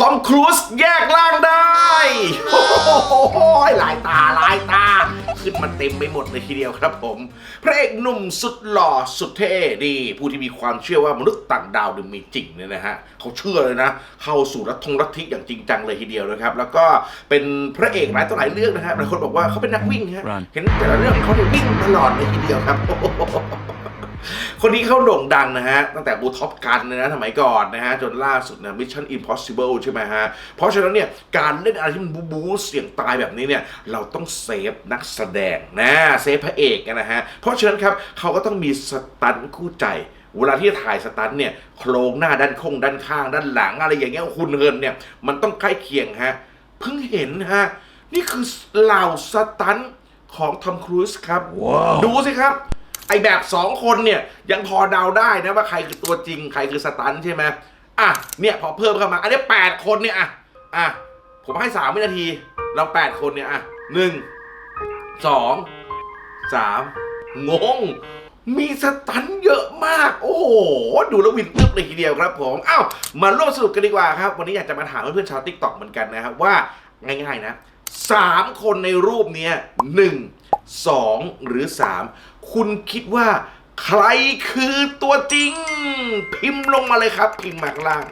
ทอมครูซแยกร่างได้โอ้โหหลายตาหลายตา ขึ้นมาเต็มไปหมดเลยทีเดียวครับผม พระเอกหนุ่มสุดหล่อสุดเท่ดี ผู้ที่มีความเชื่อว่ามนุษย์ต่างดาวดึงมีจริงเนี่ยนะฮะเขาเชื่อเลยนะ เข้าสู่รัฐทงรัฐทิอย่างจริงจังเลยทีเดียวนะครับ แล้วก็เป็นพระเอกหลายต่อหลายเรื่องนะฮะหลายคนบอกว่าเขาเป็นนักวิ่งฮะ Run เห็นแต่ละเรื่องเขาเนี่ยวิ่งตลอดเลยทีเดียวครับ คนนี้เขาโด่งดังนะฮะ ตั้งแต่บูท็อปกันเลยนะสมัยก่อนนะฮะ จนล่าสุดนะ Mission Impossible ใช่ไหมฮะ เพราะฉะนั้นเนี่ยการเล่นอะไรที่มันบูบูเสี่ยงตายแบบนี้เนี่ยเราต้องเซฟนักแสดงนะเซฟพระเอกนะฮะ เพราะฉะนั้นครับเขาก็ต้องมีสตันท์คู่ใจเวลาที่ถ่ายสตันท์เนี่ยโครงหน้าด้านคงด้านข้าง ด้านหลังอะไรอย่างเงี้ยคุณเฮินเนี่ยมันต้องใกล้เคียงฮะเพิ่งเห็นฮะนี่คือเหล่าสตันท์ของทอมครูซครับดูสิครับ ไอแบบสองคนเนี่ยยังพอเดาได้นะว่าใครคือตัวจริง ใครคือสตันใช่ไหมอะเนี่ยพอเพิ่มเข้ามา อันนี้แปดคนเนี่ยอะอะผมให้สามวินาที เราแปดคนเนี่ยอะหนึ่งสองสามงง มีสตันเยอะมาก โอ้โห ดูแล้ววินอึบเลยทีเดียวครับผมอ้าวมาร่วมสนุกกันดีกว่าครับ วันนี้อยากจะมาถามเพื่อนๆชาวติ๊กต็อกเหมือนกันนะครับว่าง่ายๆนะ สามคนในรูปเนี้ยหนึ่งสองหรือสามคุณคิดว่า ใครคือตัวจริง พิมพ์ลงมาเลยครับ พิมพ์มาข้างล่าง